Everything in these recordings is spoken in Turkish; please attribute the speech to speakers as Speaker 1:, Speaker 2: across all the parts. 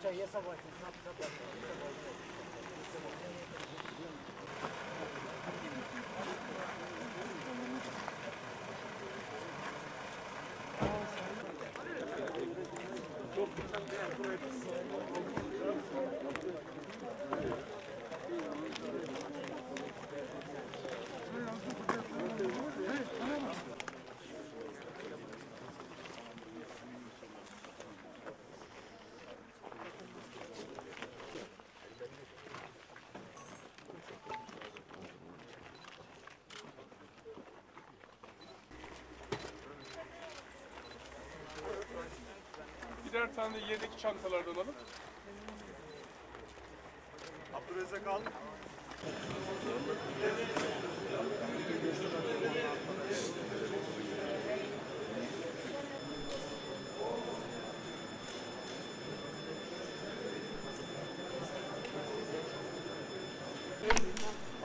Speaker 1: Znaczy, jest obojętny, zapraszam. Thank you. Birer tane de yerdeki çantalardan alıp
Speaker 2: Abdülrezzak al.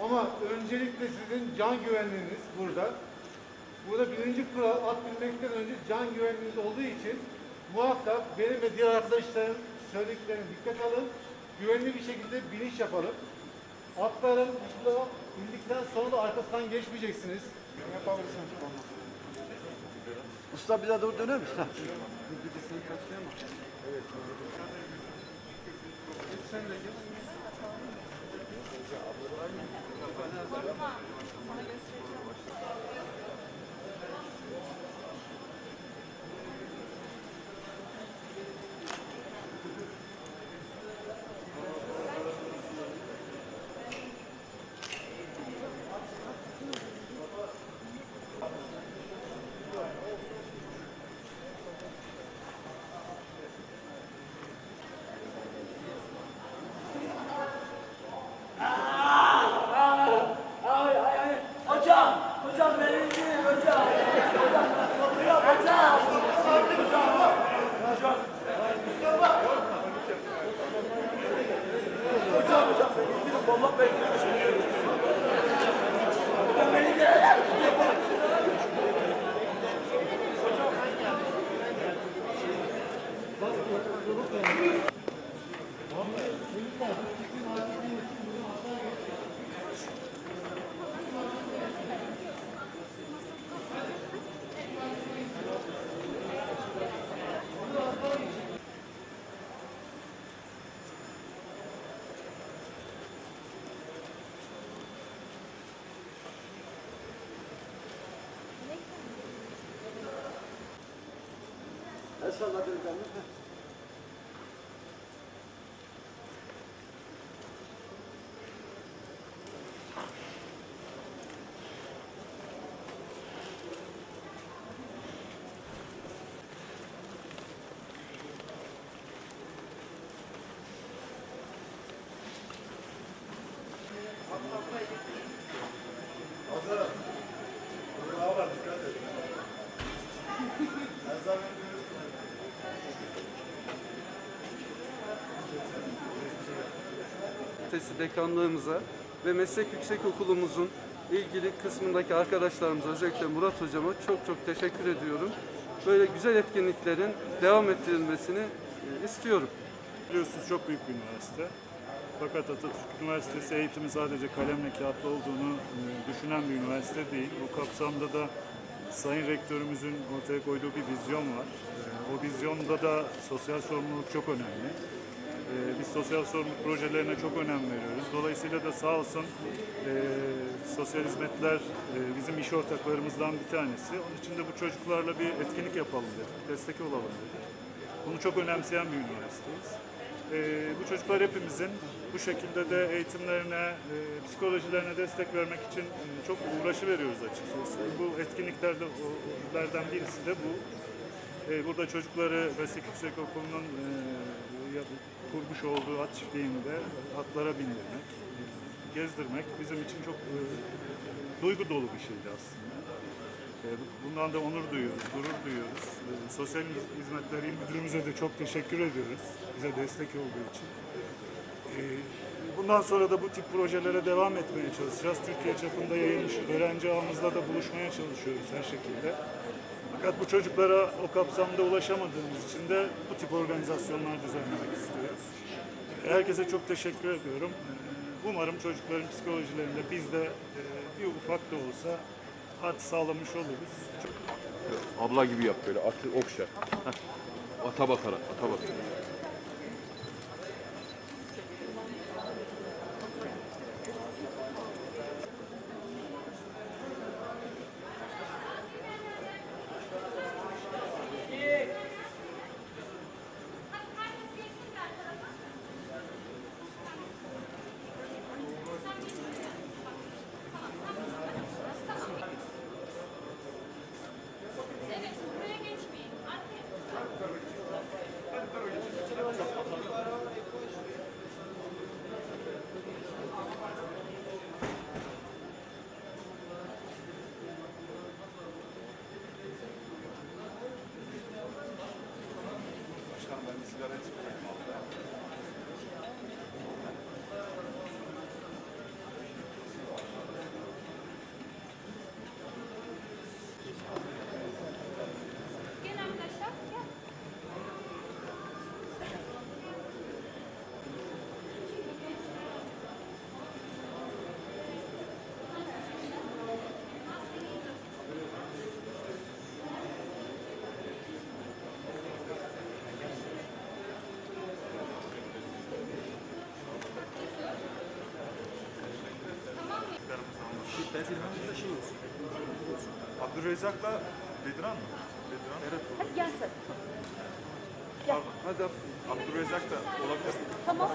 Speaker 3: Ama öncelikle sizin can güvenliğiniz burada. Burada birinci kural at binmekten önce can güvenliğiniz olduğu için muhakkak benim ve diğer arkadaşlarım söylediklerine dikkat alın. Güvenli bir şekilde biniş yapalım. Atların dışında bindikten sonra da arkasından geçmeyeceksiniz.
Speaker 2: Usta bize doğru döner misin?
Speaker 4: Ay değil. Vallahi benim değil. Hocam benim değil.
Speaker 5: Fakültesi dekanlığımıza ve meslek yüksekokulumuzun ilgili kısmındaki arkadaşlarımıza özellikle Murat hocama çok çok teşekkür ediyorum. Böyle güzel etkinliklerin devam ettirilmesini e, istiyorum.
Speaker 6: Biliyorsunuz çok büyük bir üniversite. Fakat Atatürk Üniversitesi eğitimi sadece kalemle kağıtla olduğunu e, düşünen bir üniversite değil. Bu kapsamda da Sayın Rektörümüzün ortaya koyduğu bir vizyon var. E, O vizyonda da sosyal sorumluluk çok önemli. E, Biz sosyal sorumluluk projelerine çok önem veriyoruz. Dolayısıyla da sağ olsun e, sosyal hizmetler e, bizim iş ortaklarımızdan bir tanesi. Onun için de bu çocuklarla bir etkinlik yapalım dedik, destek olalım dedik. Bunu çok önemseyen bir üniversiteyiz. Ee, bu çocuklar hepimizin bu şekilde de eğitimlerine, e, psikolojilerine destek vermek için e, çok uğraşı veriyoruz açıkçası. Bu etkinliklerde o- lerden birisi de bu. Ee, burada çocukları Meslek Yüksekokulu'nun e, yap- kurmuş olduğu at çiftliğinde atlara bindirmek, gezdirmek bizim için çok e, duygu dolu bir şeydi aslında. E, Bundan da onur duyuyoruz, gurur duyuyoruz. E, Sosyal Hizmetler Müdürümüze de çok teşekkür ediyoruz bize destek olduğu için. E, Bundan sonra da bu tip projelere devam etmeye çalışacağız. Türkiye çapında yayılmış öğrenci ağımızla da buluşmaya çalışıyoruz her şekilde. Fakat bu çocuklara o kapsamda ulaşamadığımız için de bu tip organizasyonlar düzenlemek istiyoruz. Herkese çok teşekkür ediyorum. Umarım çocukların psikolojilerinde biz de e, bir ufak da olsa artı sağlamış oluruz.
Speaker 7: Abla gibi yap böyle atı okşa. Ata bakarak, ata bakarak.
Speaker 8: Gel
Speaker 9: Abdülrezzak'la Bedran mı? Bedran.
Speaker 8: Hadi gel sen.
Speaker 5: Hadi
Speaker 9: Abdülrezzak da olabilir.
Speaker 8: Tamam.